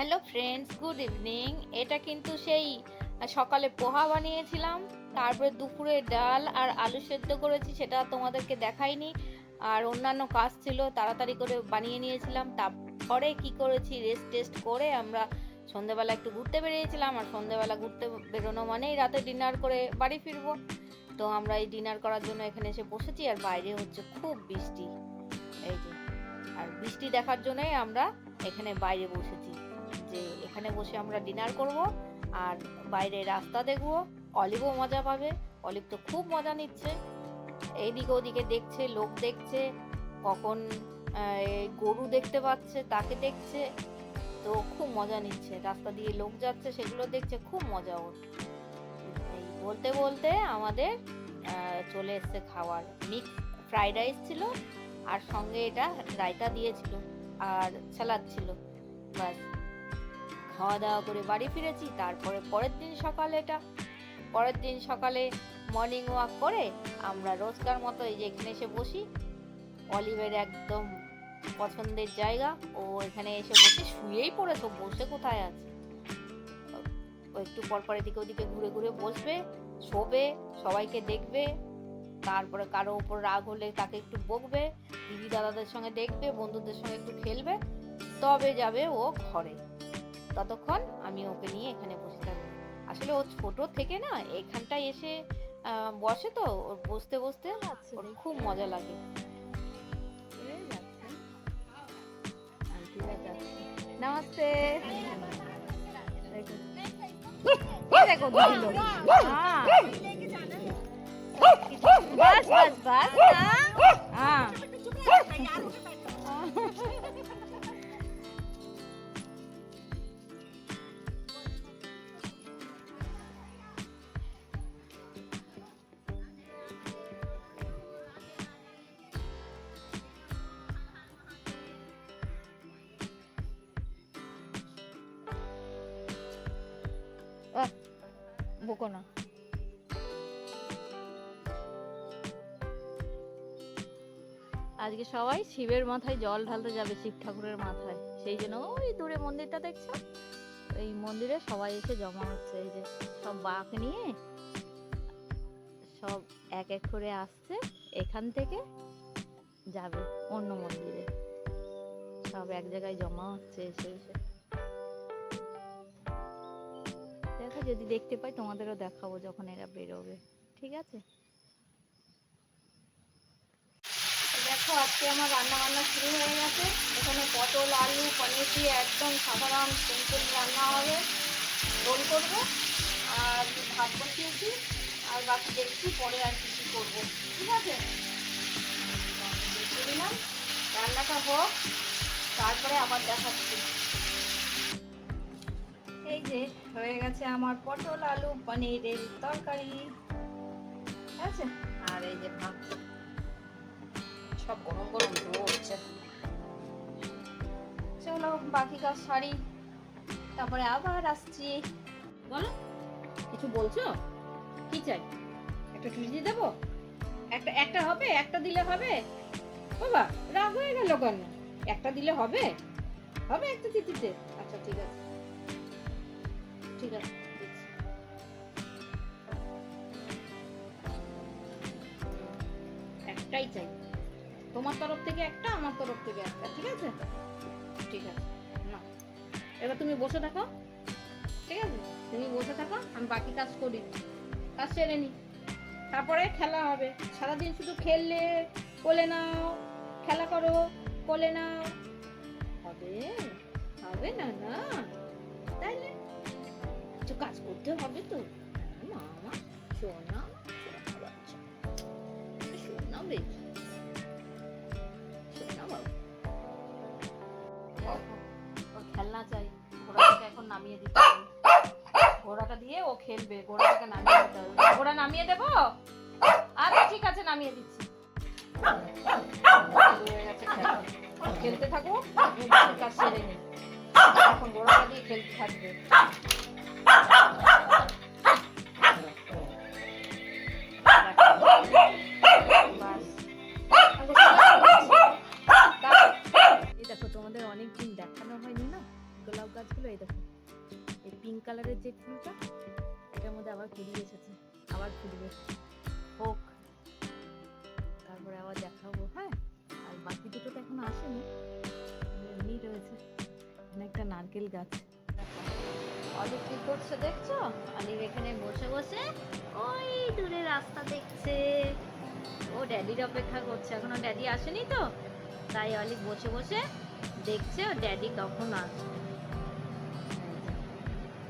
Hello friends good evening এটা কিন্তু সেই সকালে পোহা বানিয়েছিলাম। তারপরে দুপুরে ডাল আর আলু সেদ্ধ করেছি, সেটা তোমাদেরকে দেখাইনি। আর অন্যান্য কাজ ছিল, তাড়াতাড়ি করে বানিয়ে নিয়েছিলাম। তারপরে কি করেছি? রেস্ট টেস্ট করে আমরা সন্ধেবেলা একটু ঘুরতে বেরিয়েছিলাম। আর সন্ধেবেলা ঘুরতে বেরোনো মানেই রাতে ডিনার করে বাড়ি ফিরবো। তো আমরা এই ডিনার করার জন্য এখানে এসে বসেছি। আর বাইরে হচ্ছে খুব বৃষ্টি। এই যে, আর বৃষ্টি দেখার জন্যই আমরা এখানে বাইরে বসেছি। যে এখানে বসে আমরা ডিনার করব আর বাইরে রাস্তা দেখব। অলিভও মজা পাবে। অলিভ তো খুব মজা নিচ্ছে। এইদিকে ওদিকে দেখছে, লোক দেখছে, কখন গরু দেখতে পাচ্ছে, তাকে দেখছে। তো খুব মজা নিচ্ছে। রাস্তা দিয়ে লোক যাচ্ছে, সেগুলো দেখছে, খুব মজা ওর। এই বলতে বলতে আমাদের চলে এসছে খাওয়ার। মিক্স ফ্রাইড রাইস ছিল আর সঙ্গে এটা রায়তা দিয়েছিল আর স্যালাদ ছিল। বাস খাওয়া দাওয়া করে বাড়ি ফিরেছি, তারপরে পরের দিন সকালে এটা, পরের দিন সকালে মর্নিং ওয়াক করে আমরা রোজকার মতো এই যে এখানে এসে বসি, অলিভের একদম পছন্দের জায়গা, ও এখানে এসে বসে শুয়েই পড়েছে বসে কোথায় আছে? ও একটু পর পর এদিকে ওদিকে ঘুরে ঘুরে বসবে, শোবে, সবাইকে দেখবে, তারপরে কারও ওপর রাগ হলে তাকে একটু বকবে দিদি দাদাদের সঙ্গে দেখবে, বন্ধুদের সঙ্গে একটু খেলবে, তবে যাবে ও ঘরে। ততক্ষণ আমি ওকে নিয়ে এখানে বসে থাকব। আসলে ও ছোট থেকে না এখানটায় এসে বসে তো ওর বসতে বসতে ওর খুব মজা লাগে। নমস্তে। বাস বাস হ্যাঁ বকো না। আজকে সবাই শিবের মাথায় জল ঢালতে যাবে, শিব ঠাকুরের মাথায়। সেই জন্য ওই দূরে মন্দিরটা দেখছ? এই মন্দিরে সবাই এসে জমা হচ্ছে, এই যে সব বাঘ নিয়ে সব এক এক করে আসছে, এখান থেকে যাবে অন্য মন্দিরে। সব এক জায়গায় জমা হচ্ছে, এসে এসে। দেখো যদি দেখতে পাই তোমাদেরও দেখাবো যখন এরা বেরোবে। ঠিক আছে? দেখো, আজকে আমার রান্না বান্না শুরু হয়ে গেছে। এখানে পটল, আলু, পনির দিয়ে একদম সাধারণ সিম্পল রান্না হবে। রোল করব, আর ভাত বসিয়েছি, আর বাকি দেখছি পরে আর কিছু করব। ঠিক আছে? দিলাম রান্নাটা হোক, তারপরে আবার দেখাচ্ছি। এই যে হয়ে গেছে আমার পটল, আলু, পনিরের তরকারি। আছে আর এই যে ভাত। সব গরম গরম হচ্ছে। চলো বাকি কাজ সারি। তারপরে আবার আসছি। বলো, কিছু বলছো? কি চাই? একটা দিয়ে দেবো? একটা একটা হবে, একটা দিলে হবে? বাবা, রাগ হয়ে গেল কেন? একটা দিলে হবে? হবে একটা দিতে আচ্ছা ঠিক আছে। ঠিক আছে একটাই চাই। তোমার তরফ থেকে একটা, আমার তরফ থেকে একটা, ঠিক আছে? ঠিক আছে, না। এবার তুমি বসে থাকো, ঠিক আছে? তুমি বসে থাকো, আমি বাকি কাজ করি। কাজ সেরে নি। তারপরে খেলা হবে। সারাদিন শুধু খেললে কোলে নাও, খেলা করো, কোলে নাও। হবে হবে না না। তাইলে কাজ করতে হবে তো। সোনা খেলনা চাই। ঘোড়াটাকে এখন নামিয়ে দিতে ঘোড়াটা দিয়ে ও খেলবে। ঘোড়াটাকে নামিয়ে দিতে হবে। ঘোড়া নামিয়ে দেবো? আচ্ছা ঠিক আছে, নামিয়ে দিচ্ছি। খেলতে থাকো। কাজ সেরে নিই এখন ঘোড়াটা দিয়ে খেলতে থাকবে। অনেকদিন দেখানো হয়নি না? গোলাপ গাছগুলো এই দেখো। এই পিঙ্ক কালারের যে ফুলটা, এটার মধ্যে আবার কুড়ি এসেছে। আবার ফুটবে হোক। তারপরে আবার দেখাবো হ্যাঁ? আর বাকি দুটো তো এখনও আসেনি। এমনি রয়েছে। একটা নারকেল গাছ। অলিভ কি করছে দেখছ? অলিভ এখানে বসে বসে ওই দূরে রাস্তা দেখছে। ও ড্যাডির অপেক্ষা করছে। এখনও ড্যাডি আসেনি তো? তাই অলিভ বসে বসে দেখছে ও ড্যাডি কখন আসবে?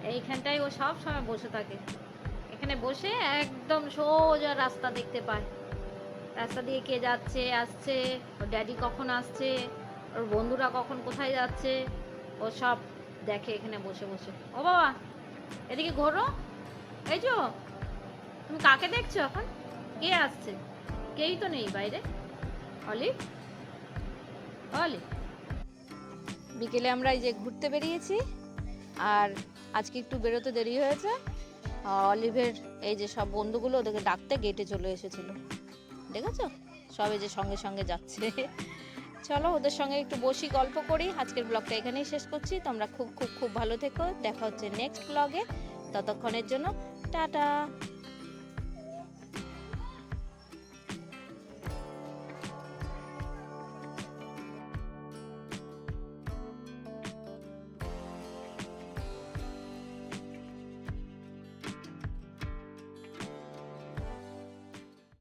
এইখানটায় ও সব সময় বসে থাকে। এখানে বসে একদম সোজা রাস্তা দেখতে পায়। রাস্তা দিয়ে কে যাচ্ছে, আসছে, ওর ড্যাডি কখন আসছে, ওর বন্ধুরা কখন কোথায় যাচ্ছে, ও সব দেখে এখানে বসে বসে। ও বাবা, এদিকে ঘোরো। এই যো তুমি কাকে দেখছ এখন? কে আসছে? কেই তো নেই বাইরে। অলিভ অলিভ বিকেলে আমরা এই যে ঘুরতে বেরিয়েছি, আর আজকে একটু বেরোতে দেরি হয়েছে। অলিভের এই যে সব বন্ধুগুলো ওদেরকে ডাকতে গেটে চলে এসেছিল। দেখেছ? সবে যে সঙ্গে সঙ্গে যাচ্ছে। চলো, ওদের সঙ্গে একটু বসি, গল্প করি। আজকের ব্লগটা এখানেই শেষ করছি। তোমরা খুব খুব খুব ভালো থেকো। দেখা হচ্ছে নেক্সট ব্লগে ততক্ষণের জন্য, টাটা!